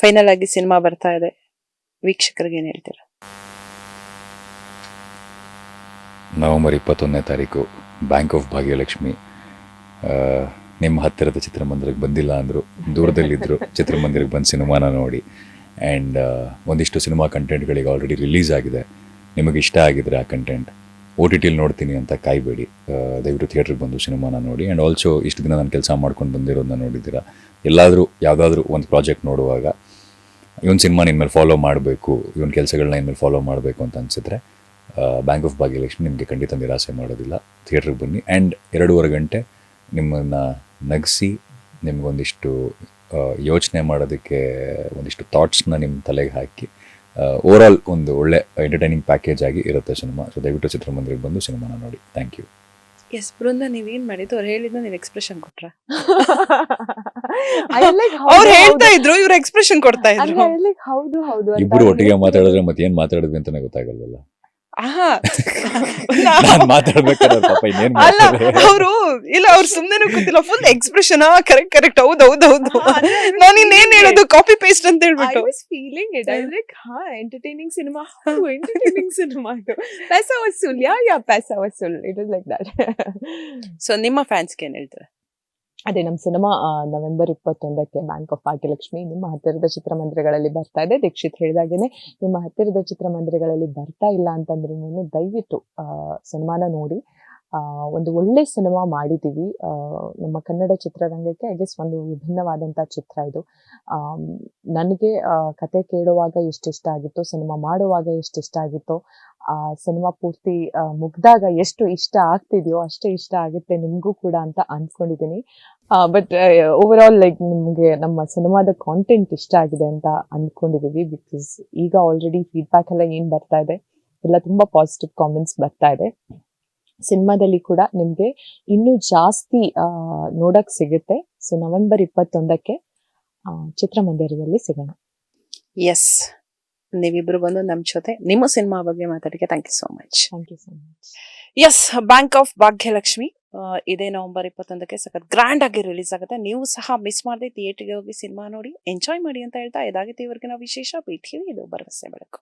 Final ಆಗಿ cinema ಬರ್ತಾ ಇದೆ. ವೀಕ್ಷಕರಿಗೆ ಏನು ಹೇಳ್ತೀರಾ? ನವೆಂಬರ್ ಇಪ್ಪತ್ತೊಂದನೇ ತಾರೀಕು ಬ್ಯಾಂಕ್ ಆಫ್ ಭಾಗ್ಯಲಕ್ಷ್ಮಿ. ನಿಮ್ಮ ಹತ್ತಿರದ ಚಿತ್ರಮಂದಿರಕ್ಕೆ ಬಂದಿಲ್ಲ ಅಂದರು ದೂರದಲ್ಲಿದ್ದರು ಚಿತ್ರಮಂದಿರಕ್ಕೆ ಬಂದು ಸಿನಿಮಾನ ನೋಡಿ. ಆ್ಯಂಡ್ ಒಂದಿಷ್ಟು ಸಿನಿಮಾ ಕಂಟೆಂಟ್ಗಳಿಗೆ ಆಲ್ರೆಡಿ ರಿಲೀಸ್ ಆಗಿದೆ. ನಿಮಗೆ ಇಷ್ಟ ಆಗಿದ್ರೆ ಆ ಕಂಟೆಂಟ್ ಓ ಟಿ ಟಿಲಿ ನೋಡ್ತೀನಿ ಅಂತ ಕಾಯಬೇಡಿ. ದಯವಿಟ್ಟು ಥಿಯೇಟ್ರಿಗೆ ಬಂದು ಸಿನಿಮಾನ ನೋಡಿ. ಆ್ಯಂಡ್ ಆಲ್ಸೋ ಇಷ್ಟು ದಿನ ನಾನು ಕೆಲಸ ಮಾಡ್ಕೊಂಡು ಬಂದಿರೋದನ್ನ ನೋಡಿದ್ದೀರಾ? ಎಲ್ಲಾದರೂ ಯಾವುದಾದ್ರೂ ಒಂದು ಪ್ರಾಜೆಕ್ಟ್ ನೋಡುವಾಗ ಇವನ್ ಸಿನಿಮಾ ನಿನ್ಮೇಲೆ ಫಾಲೋ ಮಾಡಬೇಕು ಇವನ್ ಕೆಲಸಗಳನ್ನ ಇನ್ಮೇಲೆ ಫಾಲೋ ಮಾಡಬೇಕು ಅಂತ ಅನಿಸಿದ್ರೆ ಬ್ಯಾಂಕ್ ಆಫ್ ಭಾಗ್ಯಲಕ್ಷ್ಮಿ ನಿಮಗೆ ಖಂಡಿತ ನಿರಾಸೆ ಮಾಡೋದಿಲ್ಲ. ಥಿಯೇಟ್ರಿಗೆ ಬನ್ನಿ. ಆ್ಯಂಡ್ ಎರಡೂವರೆ ಗಂಟೆ ನಿಮ್ಮನ್ನು ನಗಿಸಿ ನಿಮಗೊಂದಿಷ್ಟು ಯೋಚನೆ ಮಾಡೋದಕ್ಕೆ ಒಂದಿಷ್ಟು ಥಾಟ್ಸ್ನ ನಿಮ್ಮ ತಲೆಗೆ ಹಾಕಿ ಓವರ್ ಆಲ್ ಒಂದು ಒಳ್ಳೆ ಎಂಟರ್ಟೈನಿಂಗ್ ಪ್ಯಾಕೇಜ್ ಆಗಿ ಇರುತ್ತೆ ಸಿನಿಮಾ. ಸೊ ದಯವಿಟ್ಟು ಚಿತ್ರಮಂದಿರಕ್ಕೆ ಬಂದು ಸಿನಿಮಾನ ನೋಡಿ. ಥ್ಯಾಂಕ್ ಯು ಎಸ್ ಬೃಂದ ನೀವೇನು ಮಾಡಿದ್ದು? ಅವ್ರು ಹೇಳಿದ್ದು ನೀವು ಎಕ್ಸ್ಪ್ರೆಷನ್ ಕೊಟ್ರ? ಅವ್ರು ಹೌದು. ಹೇಳ್ತಾ ಇದ್ರು ಇವ್ರು ಎಕ್ಸ್ಪ್ರೆಷನ್ ಕೊಡ್ತಾ ಇದ್ರು ಹೌದು ಹೌದು ಇಬ್ರು ಒಟ್ಟಿಗೆ ಮಾತಾಡಿದ್ರೆ ಮತ್ತೆ ಏನು ಮಾತಾಡಿದ್ವಿ ಅಂತಾನೆ ಗೊತ್ತಾಗಲ್ವಲ್ಲ ಅವರು ಇಲ್ಲ ಅವ್ರು ಸುಮ್ನೆ ಗೊತ್ತಿಲ್ಲ ಫುಲ್ ಎಕ್ಸ್ಪ್ರೆಷನ್ ಕರೆಕ್ಟ್ ಕರೆಕ್ಟ್ ಹೌದು ಹೌದು ಹೌದು ನಾನು ಇನ್ನೇನ್ ಹೇಳೋದು. ಕಾಪಿ ಪೇಸ್ಟ್ ಅಂತ ಹೇಳ್ಬಿಟ್ಟು feeling it I like ah entertaining cinema entertaining cinema entertaining cinema. Paisa yeah yeah, paisa vasool. It was like that. So ನಿಮ್ಮ ಫ್ಯಾನ್ಸ್ ಏನ್ ಹೇಳ್ತಾರೆ ಅದೇ ನಮ್ಮ ಸಿನಿಮಾ ನವೆಂಬರ್ ಇಪ್ಪತ್ತೊಂದಕ್ಕೆ ಬ್ಯಾಂಕ್ ಆಫ್ ಭಾಗ್ಯಲಕ್ಷ್ಮಿ ನಿಮ್ಮ ಹತ್ತಿರದ ಚಿತ್ರಮಂದಿರಗಳಲ್ಲಿ ಬರ್ತಾ ಇದೆ. ದೀಕ್ಷಿತ್ ಹೇಳಿದಾಗೇನೆ, ನಿಮ್ಮ ಹತ್ತಿರದ ಚಿತ್ರಮಂದಿರಗಳಲ್ಲಿ ಬರ್ತಾ ಇಲ್ಲ ಅಂತಂದ್ರೂ ದಯವಿಟ್ಟು ಸಿನಿಮಾನ ನೋಡಿ. ಒಂದು ಒಳ್ಳೆ ಸಿನಿಮಾ ಮಾಡಿದ್ದೀವಿ. ನಮ್ಮ ಕನ್ನಡ ಚಿತ್ರರಂಗಕ್ಕೆ ಐ ಗೆಸ್ ಒಂದು ವಿಭಿನ್ನವಾದಂಥ ಚಿತ್ರ ಇದು. ನನಗೆ ಕತೆ ಕೇಳುವಾಗ ಎಷ್ಟಿಷ್ಟ ಆಗಿತ್ತು, ಸಿನಿಮಾ ಮಾಡುವಾಗ ಎಷ್ಟಿಷ್ಟ ಆಗಿತ್ತು, ಆ ಸಿನಿಮಾ ಪೂರ್ತಿ ಮುಗ್ದಾಗ ಎಷ್ಟು ಇಷ್ಟ ಆಗ್ತಿದೆಯೋ, ಅಷ್ಟೇ ಇಷ್ಟ ಆಗುತ್ತೆ ನಿಮಗೂ ಕೂಡ ಅಂತ ಅನ್ಕೊಂಡಿದ್ದೀನಿ ಬಟ್ ಓವರ್ ಆಲ್ ಲೈಕ್ ನಿಮಗೆ ನಮ್ಮ ಸಿನಿಮಾದ ಕಾಂಟೆಂಟ್ ಇಷ್ಟ ಆಗಿದೆ ಅಂತ ಅನ್ಕೊಂಡಿದ್ದೀವಿ ಬಿಕಾಸ್ ಈಗ ಆಲ್ರೆಡಿ ಫೀಡ್ಬ್ಯಾಕ್ ಎಲ್ಲ ಏನು ಬರ್ತಾ ಇದೆ? ಎಲ್ಲ ತುಂಬಾ ಪಾಸಿಟಿವ್ ಕಾಮೆಂಟ್ಸ್ ಬರ್ತಾ ಇದೆ. ಸಿನಿಮಾದಲ್ಲಿ ಕೂಡ ನಿಮಗೆ ಇನ್ನೂ ಜಾಸ್ತಿ ನೋಡಕ್ಕೆ ನೋಡಕ್ ಸಿಗುತ್ತೆ. ಸೊ ನವೆಂಬರ್ ಇಪ್ಪತ್ತೊಂದಕ್ಕೆ ಚಿತ್ರಮಂದಿರದಲ್ಲಿ ಸಿಗೋಣ. ಎಸ್ ನೀವಿಬ್ರು ಬಂದು ನಮ್ಮ ಜೊತೆ ನಿಮ್ಮ ಸಿನಿಮಾ ಬಗ್ಗೆ ಮಾತಾಡಕ್ಕೆ thank you so much thank you so much yes Bank of Bhagyalakshmi ಇದೇ ನವೆಂಬರ್ ಇಪ್ಪತ್ತೊಂದಕ್ಕೆ ಸಖತ್ ಗ್ರ್ಯಾಂಡ್ ಆಗಿ ರಿಲೀಸ್ ಆಗುತ್ತೆ. ನೀವು ಸಹ ಮಿಸ್ ಮಾಡದೆ ಥಿಯೇಟರ್ಗೆ ಹೋಗಿ ಸಿನಿಮಾ ನೋಡಿ ಎಂಜಾಯ್ ಮಾಡಿ ಅಂತ ಹೇಳ್ತಾ ಇದಾಗಿತ್ತು ಇವರೆಗಿನ ವಿಶೇಷ. ಪಿ ಟಿವಿ ಇದು ಭರವಸೆ ಬೆಳಕು.